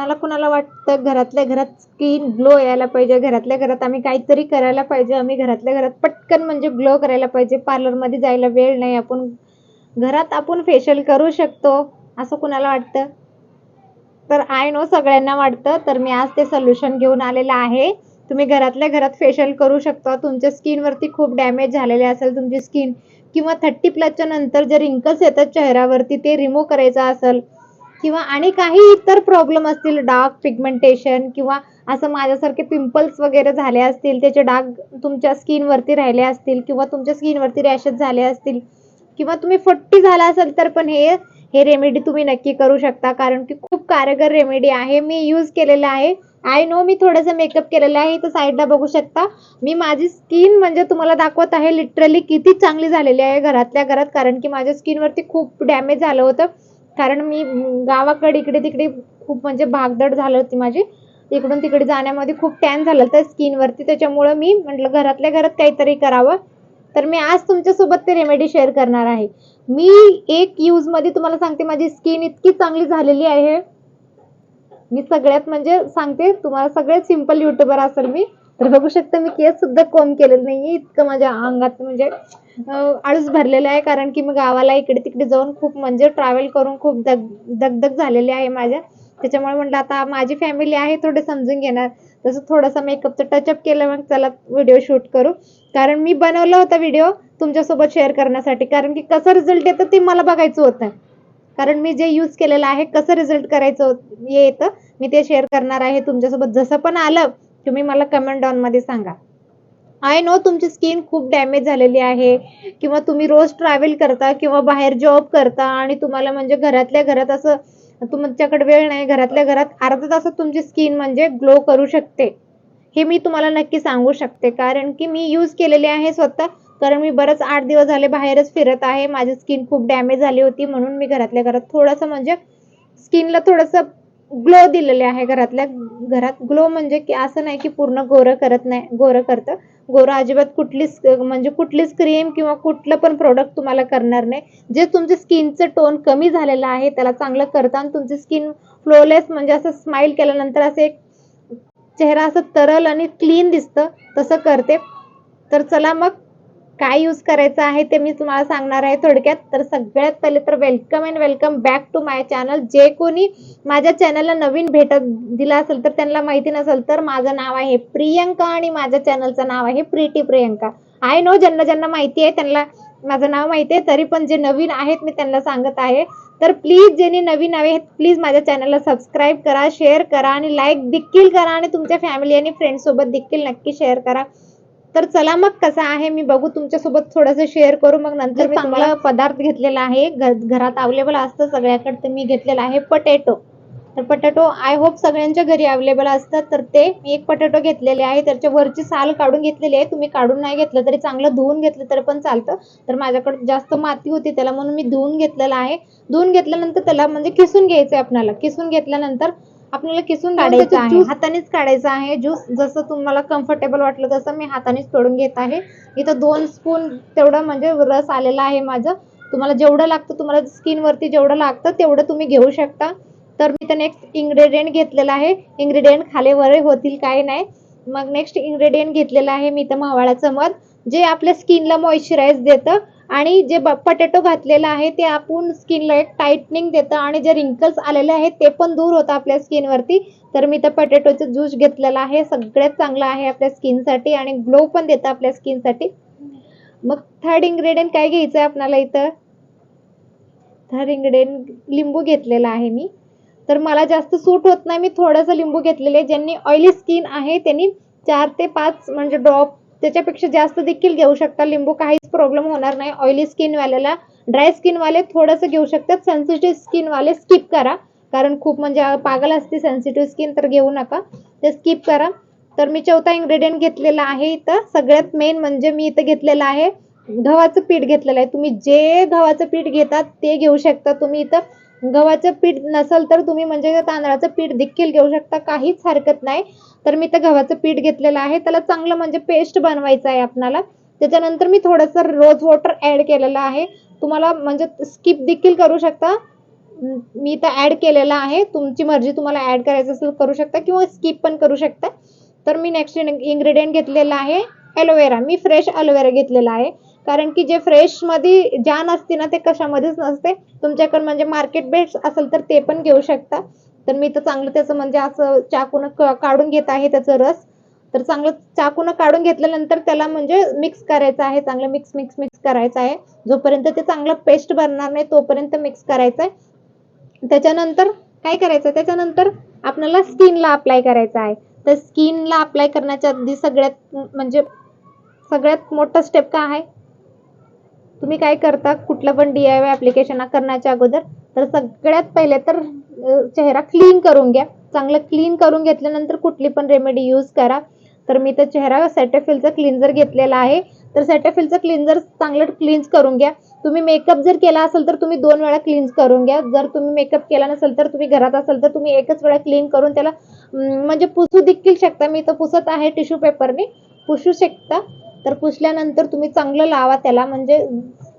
कुणाला कुणाला वाटतं घरातल्या घरात स्किन ग्लो यायला पाहिजे घरातल्या घरात आम्ही काहीतरी करायला पाहिजे आम्ही घरातल्या घरात पटकन म्हणजे ग्लो करायला पाहिजे पार्लरमध्ये जायला वेळ नाही आपण घरात आपण फेशियल करू शकतो असं कुणाला वाटतं? तर आय नो सगळ्यांना वाटतं तर मी आज ते सोल्युशन घेऊन आलेलं आहे. तुम्ही घरातल्या घरात फेशियल करू शकता तुमच्या स्किनवरती खूप डॅमेज झालेले असेल तुमची स्किन किंवा थर्टी प्लसच्या नंतर जे रिंकल्स येतात चेहऱ्यावरती ते रिमूव्ह करायचं असेल किंवा आणि काही इतर प्रॉब्लेम असतील डार्क पिगमेंटेशन किंवा असं माझ्यासारखे पिंपल्स वगैरे झाले असतील त्याचे डाग तुमच्या स्किनवरती राहिले असतील किंवा तुमच्या स्किनवरती रॅशेस झाले असतील किंवा तुम्ही फट्टी झाला असेल तर पण हे हे रेमेडी तुम्ही नक्की करू शकता. कारण की खूप कारगर रेमेडी आहे. मी यूज केलेलं आहे. आय नो मी थोडंसं मेकअप केलेलं आहे. इथं साईडला बघू शकता. मी माझी स्किन म्हणजे तुम्हाला दाखवत आहे लिटरली किती चांगली झालेली आहे घरातल्या घरात. कारण की माझ्या स्किनवरती खूप डॅमेज झालं होतं. कारण मी गावाकडे इकडे तिकडे खूप म्हणजे भागदड झाली होती माझी. इकडून तिकडे जाण्यामध्ये खूप टॅन झालं होतं स्किनवरती त्याच्यामुळं मी म्हटलं घरातल्या घरात काहीतरी करावं. तर मी आज तुमच्यासोबत ते रेमेडी शेअर करणार आहे. मी एक यूजमध्ये तुम्हाला सांगते माझी स्किन इतकी चांगली झालेली आहे. मी सगळ्यात म्हणजे सांगते तुम्हाला सगळ्यात सिंपल युट्यूबर असेल मी. तर बघू शकता मी केस सुद्धा कोम केलेलं नाहीये. इतकं माझ्या अंगात म्हणजे आळूस भरलेलं आहे. कारण की मी गावाला इकडे तिकडे जाऊन खूप म्हणजे ट्रॅव्हल करून खूप दग दगदग झालेली आहे माझ्या त्याच्यामुळे म्हटलं आता माझी फॅमिली आहे थोडे समजून घेणार. तसं थोडासा मेकअपचं टचअप केलं मग चला व्हिडिओ शूट करू. कारण मी बनवला होता व्हिडिओ तुमच्यासोबत शेअर करण्यासाठी. कारण की कसं रिझल्ट येतं ते मला बघायचं होतं. कारण मी जे यूज केलेलं आहे कसं रिझल्ट करायचं येतं मी ते शेअर करणार आहे. तुमच्यासोबत जसं पण आलं तुम्ही मला कमेंटमध्ये सांगा. आय नो तुमची स्किन खूप डॅमेज झालेली आहे. किंवा तुम्ही रोज ट्रॅव्हल करता किंवा बाहेर जॉब करता आणि तुम्हाला म्हणजे घरातल्या घरात असं तुमच्याकडे वेळ नाही. घरातल्या घरात अर्धा तासात तुमची स्किन म्हणजे ग्लो करू शकते. हे मी तुम्हाला नक्की सांगू शकते. कारण की मी यूज केलेले आहे स्वतः. कारण मी बरंच आठ दिवस झाले बाहेरच फिरत आहे. माझी स्किन खूप डॅमेज झाली होती म्हणून मी घरातल्या घरात थोडंसं म्हणजे स्किनला थोडंसं ग्लो दिलेले आहे घरातल्या घरात ग्लो म्हणजे की असं नाही की पूर्ण गोरं करत नाही गोरं करतं. गोरं अजिबात कुठलीच म्हणजे कुठलीच क्रीम किंवा कुठलं पण प्रोडक्ट तुम्हाला करणार नाही. जे तुमच्या स्किनचं टोन कमी झालेलं आहे त्याला चांगलं करता आणि तुमची स्किन फ्लोलेस म्हणजे असं स्माईल केल्यानंतर असं एक चेहरा असं तरल आणि क्लीन दिसतं तसं करते. तर चला मग काय यूज करायचं आहे ते मी तुम्हाला सांगणार आहे थोडक्यात. तर सगळ्यात पहिले तर welcome and welcome back to my channel जे कोणी माझ्या चॅनलला नवीन भेटत दिला असेल तर त्यांना माहिती नसेल तर माझं नाव आहे प्रियंका आणि माझ्या चॅनलचं नाव आहे प्रीटी प्रियंका. आय नो ज्यांना ज्यांना माहिती आहे त्यांना माझं नाव माहिती आहे तरी पण जे नवीन आहेत मी त्यांना सांगत आहे. तर प्लीज ज्यांनी नवीन आहेत प्लीज माझ्या चॅनलला सबस्क्राईब करा शेअर करा आणि लाईक देखील करा आणि तुमच्या फॅमिली आणि फ्रेंड्स सोबत देखील नक्की शेअर करा. तर चला मग कसं आहे मी बघू तुमच्यासोबत थोडंसं शेअर करू. मग नंतर मी चांगला. पदार्थ घेतलेला आहे. घरात अवेलेबल असतं सगळ्याकडे तर मी घेतलेला आहे पटॅटो तर पटॅटो आय होप सगळ्यांच्या घरी अवेलेबल असतात. तर ते मी एक पटॅटो घेतलेले आहे. त्याच्या वरची साल काढून घेतलेली आहे. तुम्ही काढून नाही घेतलं तरी चांगलं धुवून घेतलं तरी पण चालतं. तर माझ्याकडे जास्त माती होती त्याला म्हणून मी धुवून घेतलेलं आहे. धुवून घेतल्यानंतर त्याला म्हणजे किसून घ्यायचं आहे आपल्याला किसून घेतल्यानंतर आपल्याला किसून काढायचं आहे. हातानेच काढायचं आहे. ज्यूस जसं तुम्हाला कम्फर्टेबल वाटलं तसं मी हातानेच तोडून घेत आहे. इथं दोन स्पून तेवढं म्हणजे रस आलेला आहे माझं. तुम्हाला जेवढं लागतं तुम्हाला स्किनवरती जेवढं लागतं तेवढं तुम्ही घेऊ शकता. तर मी तर नेक्स्ट इन्ग्रेडियंट घेतलेला आहे. इन्ग्रेडियंट खाली वर होतील काय नाही. मग नेक्स्ट इन्ग्रेडियंट घेतलेलं आहे मी तर मावाळाचं मध जे आपल्या स्किनला मॉइश्चराईज देतं. आणि जे पटॅटो घातलेलं आहे ते आपण स्किनला एक टाईटनिंग देतं आणि जे रिंकल्स आलेले आहेत ते पण दूर होतं आपल्या स्किनवरती तर मी तर पटॅटोचं ज्यूस घेतलेला आहे सगळ्यात चांगलं आहे आपल्या स्किनसाठी आणि ग्लो पण देतं आपल्या स्किनसाठी मग थर्ड इन्ग्रेडियंट काय घ्यायचं आहे आपल्याला इथं? थर्ड इन्ग्रेडियंट लिंबू घेतलेला आहे मी. तर मला जास्त सूट होत नाही मी थोडंसं लिंबू घेतलेलं आहे. ज्यांनी ऑइली स्किन आहे त्यांनी चार ते पाच म्हणजे ड्रॉप त्याच्यापेक्षा जास्त देखील घेऊ शकता. लिंबू काहीच प्रॉब्लेम होणार नाही. ऑइली स्किनवाल्याला ड्राय स्किनवाले थोडंसं घेऊ शकतात. सेन्सिटिव्ह स्किनवाले स्किप करा. कारण खूप म्हणजे पागल असते सेन्सिटिव्ह स्किन तर घेऊ नका. ते स्किप करा. तर मी चौथा इन्ग्रेडियंट घेतलेला आहे इथं. सगळ्यात मेन म्हणजे मी इथं घेतलेलं आहे. गव्हाचं पीठ घेतलेलं आहे. तुम्ही जे गव्हाचं पीठ घेतात ते घेऊ शकता. तुम्ही इथं गव्हाचं पीठ नसेल तर तुम्ही म्हणजे तांदळाचं पीठ देखील घेऊ शकता. काहीच हरकत नाही. तर मी तर गव्हाचं पीठ घेतलेलं आहे. त्याला चांगलं म्हणजे पेस्ट बनवायचं आहे आपणाला. त्याच्यानंतर मी थोडंसं रोज वॉटर ॲड केलेलं आहे. तुम्हाला म्हणजे स्किप देखील करू शकता. मी तर ॲड केलेला आहे. तुमची मर्जी तुम्हाला ॲड करायचं असेल करू शकता किंवा स्किप पण करू शकता. तर मी नेक्स्ट इन्ग्रेडियंट घेतलेला आहे. ॲलोवेरा मी फ्रेश ॲलोवेरा घेतलेला आहे. कारण की जे फ्रेशमध्ये जान असते ना ते कशामध्येच नसते. तुमच्याकडे म्हणजे मार्केट बेस्ट असेल तर ते पण घेऊ शकता. तर मी तर चांगलं त्याचं म्हणजे असं चाकून काढून घेत आहे त्याचं रस. तर चांगलं चाकून काढून घेतल्यानंतर त्याला म्हणजे मिक्स करायचं आहे. चांगलं मिक्स मिक्स मिक्स करायचं आहे. जोपर्यंत ते चांगलं पेस्ट बनणार नाही तोपर्यंत मिक्स करायचं आहे त्याच्यानंतर काय करायचं त्याच्यानंतर आपल्याला स्किनला अप्लाय करायचं आहे. तर स्किनला अप्लाय करण्याच्या आधी सगळ्यात म्हणजे सगळ्यात मोठा स्टेप काय आहे? तुम्ही काय करता? कुठलं पण डी आय वाय ॲप्लिकेशन करण्याच्या अगोदर तर सगळ्यात पहिले तर चेहरा क्लीन करून घ्या. चांगलं क्लीन करून घेतल्यानंतर कुठली पण रेमेडी यूज करा. तर मी तर चेहरा सेटॅफिलचा क्लिन्झर घेतलेला आहे. तर सेटॅफिलचा क्लिन्झर चांगलं क्लीन्स करून घ्या. तुम्ही मेकअप जर केला असेल तर तुम्ही दोन वेळा क्लीन्स करून घ्या. जर तुम्ही मेकअप केला नसेल तर तुम्ही घरात असाल तर तुम्ही एकच वेळा क्लीन करून त्याला म्हणजे पुसू देखील शकता. मी तर पुसत आहे टिश्यू पेपरने पुसू शकता. तर पुसल्यानंतर तुम्ही चांगलं लावा त्याला म्हणजे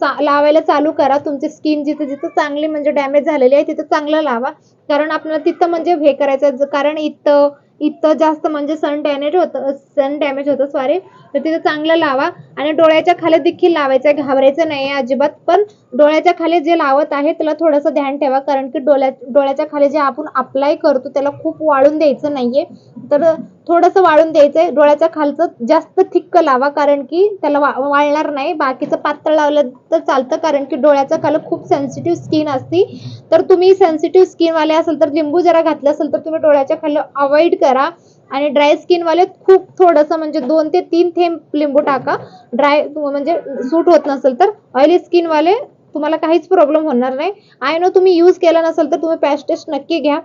चा- लावायला चालू करा. तुमची स्किन जिथे जिथं चांगली म्हणजे डॅमेज झालेली आहे तिथं चांगलं लावा. कारण आपल्याला तिथं म्हणजे हे करायचं कारण इथं इथं जास्त म्हणजे सन डॅमेज होतं सन डॅमेज होतं सॉरी तर तिथं चांगलं लावा. आणि डोळ्याच्या खाली देखील लावायचं आहे घाबरायचं नाही आहे अजिबात. पण डोळ्याच्या खाली जे लावत आहे त्याला थोडंसं ध्यान ठेवा कारण की डोळ्या डोळ्याच्या खाली जे आपण अप्लाय करतो त्याला खूप वाळून द्यायचं नाहीये. तर थोडंसं वाळून द्यायचं आहे डोळ्याच्या खालचं जास्त थिक्क लावा कारण की त्याला वा वाळणार नाही. बाकीचं पातळ लावलं तर चालतं कारण की डोळ्याच्या खाली खूप सेन्सिटिव्ह स्किन असते. तर तुम्ही सेन्सिटिव्ह स्किनवाले असेल तर लिंबू जरा घातलं असेल तर तुम्ही डोळ्याच्या खाली अवॉइड करा. आणि ड्राय स्किनवाले खूप थोडंसं म्हणजे दोन ते तीन थेंब लिंबू टाका. ड्राय म्हणजे सूट होत नसेल तर ऑइली स्किनवाले तुम्हाला काहीच प्रॉब्लेम होणार नाही. आय नो तुम्ही यूज केला नसेल तर तुम्ही पॅच टेस्ट नक्की घ्या.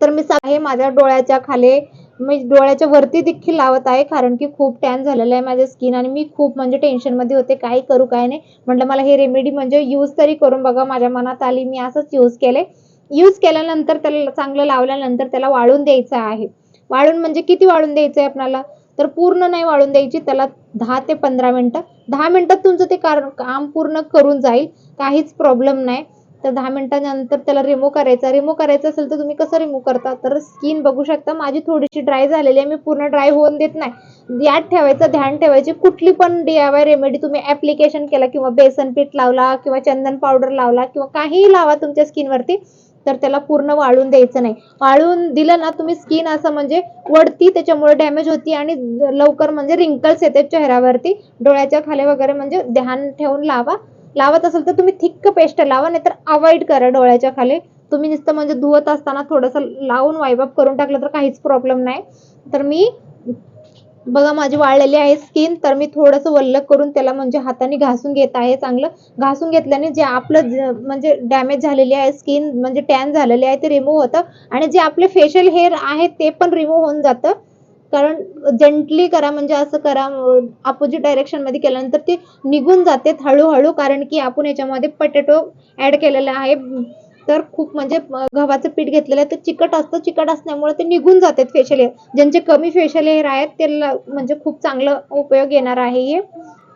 तर मी आहे माझ्या डोळ्याच्या खाली मी डोळ्याच्या वरती देखील लावत आहे कारण की खूप टॅन झालेलं आहे माझ्या स्किन आणि मी खूप म्हणजे टेन्शनमध्ये होते. काय करू काय नाही. म्हटलं मला हे रेमेडी म्हणजे यूज तरी करून बघा. माझ्या मनात आली मी असंच यूज केले यूज केल्यानंतर त्याला चांगलं लावल्यानंतर त्याला वाळून द्यायचं आहे. वाळून म्हणजे किती वाळून द्यायचं आहे आपल्याला? तर पूर्ण नाही वाळून द्यायची त्याला दहा ते पंधरा मिनटं. दहा मिनटात तुमचं ते कार काम पूर्ण करून जाईल काहीच प्रॉब्लेम नाही. तर दहा मिनटानंतर त्याला रिमूव्ह करायचा. रिमूव्ह करायचं असेल तर तुम्ही कसं रिमूव्ह करता? तर स्किन बघू शकता माझी थोडीशी ड्राय झालेली आहे मी पूर्ण ड्राय होऊन देत नाही. यात ठेवायचं ध्यान ठेवायची कुठली पण डी आय वाय रेमेडी तुम्ही ऍप्लिकेशन केला किंवा बेसन पीठ लावला किंवा चंदन पावडर लावला किंवा काहीही लावा तुमच्या स्किनवरती तर त्याला पूर्ण वाळून द्यायचं नाही. वाळून दिलं ना तुम्ही स्किन असं म्हणजे वडती त्याच्यामुळे डॅमेज होती आणि लवकर म्हणजे रिंकल्स येते चेहऱ्यावरती. डोळ्याच्या खाली वगैरे म्हणजे ध्यान ठेवून लावा. लावत असेल तर तुम्ही थिक्क पेस्ट लावा नाहीतर अवॉइड करा डोळ्याच्या खाली. तुम्ही नुसतं म्हणजे धुवत असताना थोडंसं लावून वाईबअप करून टाकलं तर काहीच प्रॉब्लेम नाही. तर मी बघा माझी वाळलेली आहे स्किन तर मी थोडंसं वल्ल करून त्याला म्हणजे हाताने घासून घेत आहे चांगलं. घासून घेतल्याने जे आपलं म्हणजे डॅमेज झालेली आहे स्किन म्हणजे टॅन झालेली आहे ते रिमूव्ह होतं. आणि जे आपले फेशियल हेअर आहे ते पण रिमूव्ह होऊन जातं. कारण जेंटली करा म्हणजे असं करा अपोजिट डायरेक्शनमध्ये केल्यानंतर ते निघून जाते हळूहळू कारण की आपण याच्यामध्ये पटेटो ऍड केलेला आहे. तर खूप म्हणजे गव्हाचं पीठ घेतलेलं आहे ते चिकट असतं. चिकट असल्यामुळे ते निघून जातात फेशियल हेअर ज्यांचे कमी फेशियल हेअर आहेत त्याला म्हणजे खूप चांगलं उपयोग येणार आहे हे.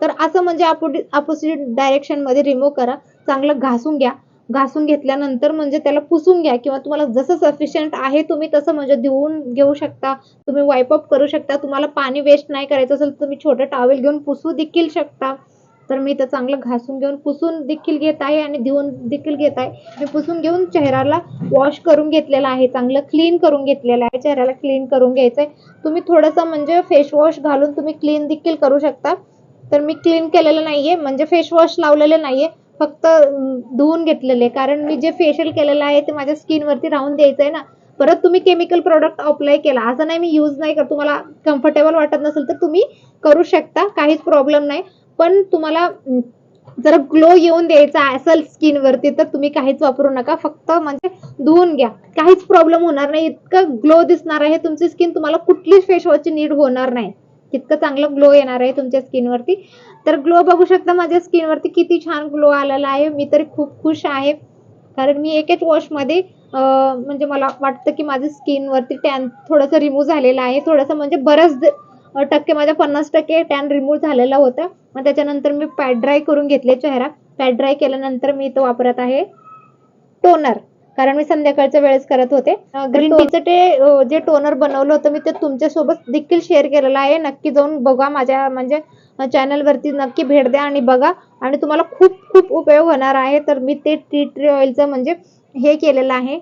तर असं म्हणजे अपोजिट डायरेक्शनमध्ये रिमूव्ह करा. चांगलं घासून घ्या. घासून घेतल्यानंतर म्हणजे त्याला पुसून घ्या किंवा तुम्हाला जसं सफिशियंट आहे तुम्ही तसं म्हणजे देऊन घेऊ शकता. तुम्ही वाईपअप करू शकता. तुम्हाला पाणी वेस्ट नाही करायचं असेल तुम्ही छोटं टॉवेल घेऊन पुसू देखील शकता. तर मी ते चांगलं घासून घेऊन पुसून देखील घेत आहे आणि धुवून देखील घेत आहे. मी पुसून घेऊन चेहऱ्याला वॉश करून घेतलेला आहे. चांगलं क्लीन करून घेतलेलं आहे. चेहऱ्याला क्लीन करून घ्यायचं आहे तुम्ही थोडंसं म्हणजे फेस वॉश घालून तुम्ही क्लीन देखील करू शकता. तर मी क्लीन केलेलं नाहीये. म्हणजे फेस वॉश लावलेलं नाहीये. फक्त धुवून घेतलेले. कारण मी जे फेशियल केलेलं आहे ते माझ्या स्किनवरती राहून द्यायचं आहे ना. परत तुम्ही केमिकल प्रोडक्ट अप्लाय केला. असं नाही मी यूज नाही करत. तुम्हाला कम्फर्टेबल वाटत नसेल तर तुम्ही करू शकता. काहीच प्रॉब्लेम नाही. पण तुम्हाला जर ग्लो येऊन द्यायचा असेल स्किनवरती तर तुम्ही काहीच वापरू नका. फक्त म्हणजे धुवून घ्या. काहीच प्रॉब्लेम होणार नाही. इतकं ग्लो दिसणार आहे. तुमची स्किन तुम्हाला कुठलीच फेस वॉशची नीड होणार नाही. इतकं चांगलं ग्लो येणार आहे तुमच्या स्किनवरती तर ग्लो बघू शकता माझ्या स्किनवरती किती छान ग्लो आलेला आहे. मी तरी खूप खुश आहे. कारण मी एकच वॉशमध्ये म्हणजे मला वाटतं की माझ्या स्किनवरती टॅन थोडंसं रिमूव्ह झालेलं आहे. थोडंसं म्हणजे बरंच टक्के माझ्या पन्नास टक्के टॅन रिमूव्ह झालेला होता. मग त्याच्यानंतर मी पॅड ड्राय करून घेतले चेहरा. पॅड ड्राय केल्यानंतर मी तो वापरत आहे टोनर कारण मी संध्याकाळच्या वेळेस करत होते. ग्रीन टीचं ते जे टोनर बनवलं होतं मी ते तुमच्यासोबत देखील शेअर केलेलं आहे. नक्की जाऊन बघा माझ्या म्हणजे चॅनल वरती नक्की भेट द्या आणि बघा. आणि तुम्हाला खूप खूप उपयोग होणार आहे. तर मी ते टी ट्री ऑइलचं म्हणजे हे केलेलं आहे.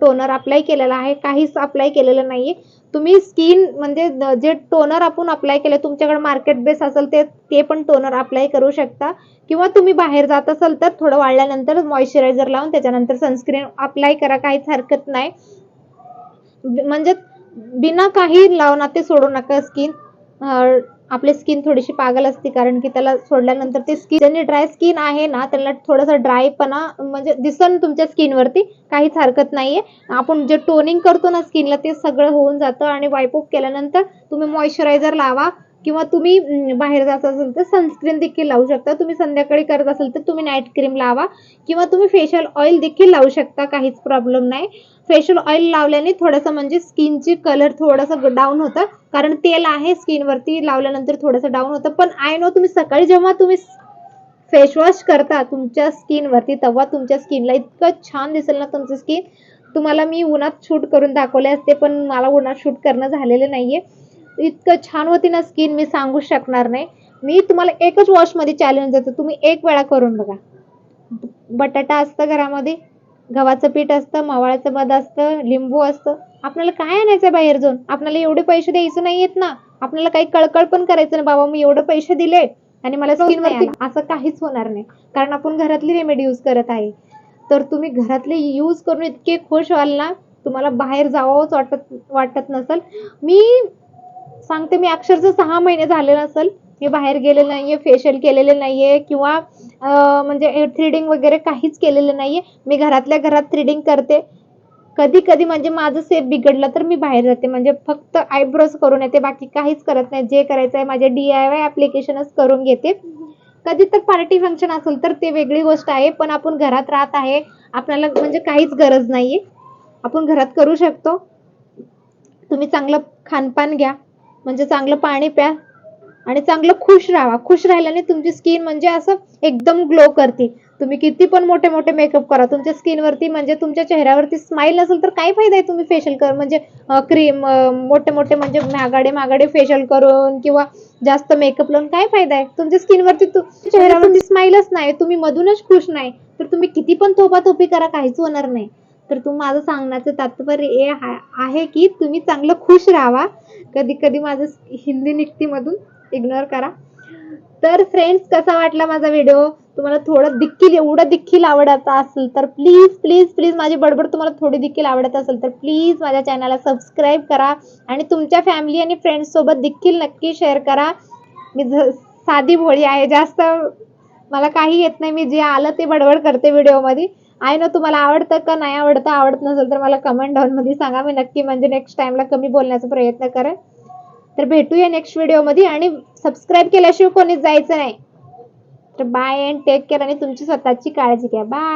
टोनर अप्लाय केलेला आहे. काहीच अप्लाय केलेलं नाही तुम्ही स्किन म्हणजे जे टोनर आपण अप्लाय केलं तुमच्याकडे मार्केट बेस असेल ते ते पण टोनर अप्लाय करू शकता. किंवा तुम्ही बाहेर जात असाल तर थोडं वाढल्यानंतर मॉइश्चरायझर लावून त्याच्यानंतर सनस्क्रीन अप्लाय करा. काहीच हरकत नाही. म्हणजे बिना काही लावणार ते सोडू नका स्किन आपली स्किन थोडीशी पागल असते कारण की त्याला सोडल्यानंतर ते स्किन ज्यांनी ड्राय स्किन आहे ना त्याला थोडंसं ड्रायपणा म्हणजे दिसन तुमच्या स्किनवरती काहीच हरकत नाहीये. आपण जे टोनिंग करतो ना स्किनला ते सगळं होऊन जातं आणि वाईप केल्यानंतर तुम्ही मॉइश्चरायझर लावा किंवा तुम्ही बाहेर जात असाल तर सनस्क्रीन देखील लावू शकता. तुम्ही संध्याकाळी करत असाल तर तुम्ही नाईट क्रीम लावा. किंवा तुम्ही फेशियल ऑइल देखील लावू शकता काहीच प्रॉब्लेम नाही. फेशियल ऑइल लावल्याने थोडंसं म्हणजे स्किनची कलर थोडंसं डाऊन होतं. कारण तेल आहे स्किनवरती लावल्यानंतर थोडंसं डाऊन होतं. पण आय नो तुम्ही सकाळी जेव्हा तुम्ही फेशवॉश करता तुमच्या स्किनवरती तेव्हा तुमच्या स्किनला इतकं छान दिसेल ना तुमचं स्किन तुम्हाला मी उन्हात शूट करून दाखवले असते पण मला उन्हात शूट करणं झालेलं नाही आहे इतकं छान होती ना स्किन मी सांगू शकणार नाही. मी तुम्हाला एकच वॉशमध्ये चॅलेंज देतो. तुम्ही एक वेळा करून बघा. बटाटा असतं घरामध्ये गव्हाचं पीठ असतं मावळाचं मध असतं लिंबू असतं. आपल्याला काय आणायचं बाहेर जाऊन आपल्याला एवढे पैसे द्यायचे नाहीयेत ना. आपल्याला काही कळकळ पण करायचं नाही. बाबा मी एवढे पैसे दिले आणि मला स्किन असं काहीच होणार नाही. कारण आपण घरातली रेमेडी यूज करत आहे. तर तुम्ही घरातले यूज करून इतके खुश व्हाल ना तुम्हाला बाहेर जावंच वाटत वाटत नसेल. मी सांगते मी अक्षरशः सहा महिने झाले नसेल मी बाहेर गेले नाहीये फेशियल केलेले नाहीये किंवा म्हणजे थ्रीडिंग वगैरे काहीच केलेलं नाहीये. मी घरातल्या घरात थ्रीडिंग करते. कधी कधी म्हणजे माझं सेफ बिघडलं तर मी बाहेर जाते. म्हणजे फक्त आयब्रोज करून येते बाकी काहीच करत नाही. जे करायचं आहे माझे डी आय वाय ॲप्लिकेशनच करून घेते. कधी तर पार्टी फंक्शन असेल तर ते वेगळी गोष्ट आहे पण आपण घरात राहत आहे आपल्याला म्हणजे काहीच गरज नाहीये. आपण घरात करू शकतो. तुम्ही चांगलं खानपान घ्या. म्हणजे चांगलं पाणी प्या आणि चांगलं खुश राहा. खुश राहिल्याने तुमची स्किन म्हणजे असं एकदम ग्लो करते. तुम्ही किती पण मोठे मोठे मेकअप करा. तुमच्या स्किनवरती म्हणजे तुमच्या चेहऱ्यावरती स्माईल नसेल तर काय फायदा आहे तुम्ही फेशियल कर? म्हणजे क्रीम मोठे मोठे म्हणजे मागाडे मागाडे फेशियल करून किंवा जास्त मेकअप लावून काय फायदा आहे? तुमच्या स्किनवरती चेहऱ्यावरती स्माईलच नाही. तुम्ही मधूनच खुश नाही. तर तुम्ही किती पण थोपाथोपी करा काहीच होणार नाही. तर तू माझं सांगण्याचं तात्पर्य हे आहे की तुम्ही चांगलं खुश राहा कधी कधी माझं हिंदी निघतीमधून इग्नोर करा. तर फ्रेंड्स कसा वाटला माझा व्हिडिओ तुम्हाला थोडं देखील एवढं देखील आवडत असेल तर प्लीज प्लीज प्लीज माझी बडबड तुम्हाला थोडी देखील आवडत असेल तर प्लीज माझ्या चॅनलला सबस्क्राईब करा आणि तुमच्या फॅमिली आणि फ्रेंड्ससोबत देखील नक्की शेअर करा. मी ज- साधी भोळी आहे जास्त मला काही येत नाही मी जे आलं ते बडबड करते व्हिडिओमध्ये आय ना तुम्हाला आवडतं का नाही आवडतं आवडत नसेल तर मला कमेंट डाऊनमध्ये सांगा. मी नक्की म्हणजे नेक्स्ट टाइमला कमी बोलण्याचा प्रयत्न करेन. तर भेटूया नेक्स्ट व्हिडिओमध्ये आणि सबस्क्राईब केल्याशिवाय कोणीच जायचं नाही. तर बाय अँड टेक केअर आणि तुमची स्वतःची काळजी घ्या. बाय